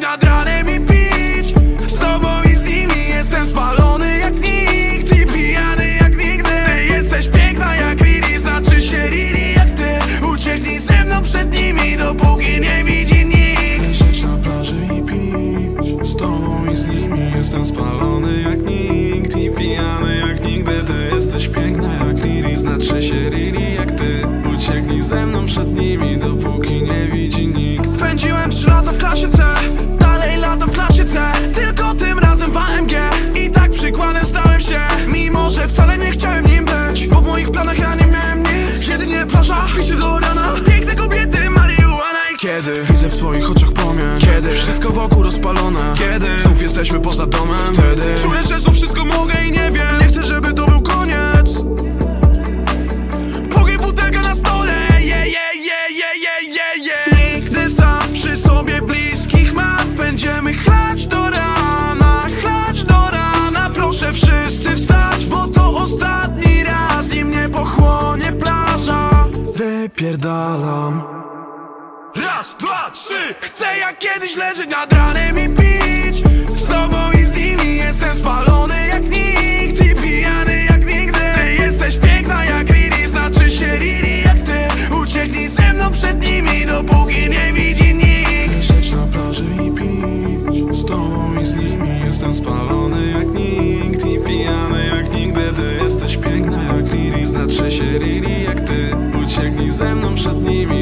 nad ranem i pić. Z tobą i z nimi jestem spalony jak nikt I pijany jak nigdy. Ty jesteś piękna jak Riri Znaczy się Riri jak ty. Ucieknij ze mną przed nimi Dopóki nie widzi nikt. Leżeć na plaży i pić. Z tobą i z nimi jestem spalony jak nikt I pijany jak nigdy. Ty jesteś piękna jak Riri Znaczy się Riri jak ty. Ucieknij ze mną przed nimi kiedy? Widzę w twoich oczach płomień Kiedy? Wszystko wokół rozpalone. Kiedy? Znów jesteśmy poza domem. Wtedy? Czuję, że znów wszystko mogę i nie wiem. Nie chcę, żeby to był koniec. Póki butelka na stole. Je, je, je, je, je, je, je. Nigdy sam przy sobie bliskich mam. Będziemy chlać do rana Chlać do rana. Proszę wszyscy wstać Bo to ostatni raz I mnie pochłonie plaża. Wypierdalam Raz, dwa, trzy. Chcę jak kiedyś leżeć nad ranem i pić. Z tobą i z nimi jestem spalony jak nikt I pijany jak nigdy. Ty jesteś piękna jak Riri Znaczy się Riri jak ty. Ucieknij ze mną przed nimi Dopóki nie widzi nikt. Leżeć na plaży i pić. Z tobą i z nimi jestem spalony jak nikt I pijany jak nigdy. Ty jesteś piękna jak Riri Znaczy się Riri jak ty. Ucieknij ze mną przed nimi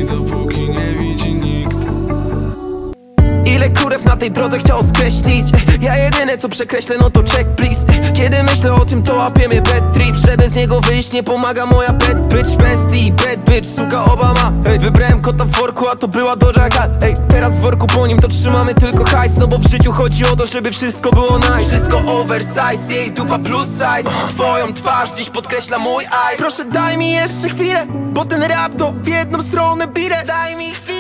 Ile kurek na tej drodze chciał skreślić. Ja jedyne co przekreślę no to check please. Kiedy myślę o tym to łapie mnie bad trip Żeby z niego wyjść nie pomaga moja bad bitch. Bestie, bad bitch, suka Obama. Ej, wybrałem kota w worku, a to była Doja Cat Ej, teraz w worku po nim to trzymamy tylko hajs No bo w życiu chodzi o to, żeby wszystko było nice. Wszystko oversize, jej dupa plus size. Twoją twarz dziś podkreśla mój eyes. Proszę daj mi jeszcze chwilę, bo ten rap to w jedną stronę bile. Daj mi chwilę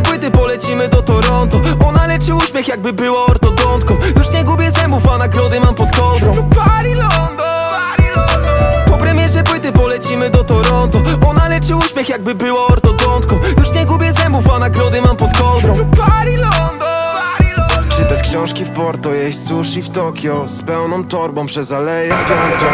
premierze płyty polecimy do Toronto Ona leczy uśmiech jakby była ortodontką. Już nie gubię zębów, a nagrody mam pod kontrą To Paris London! Po premierze płyty polecimy do Toronto Ona leczy uśmiech jakby była ortodontką. Już nie gubię zębów, a nagrody mam pod kontrą To Paris London! Czytać książki w Porto, jeść sushi w Tokio? Z pełną torbą przez Aleję Piątą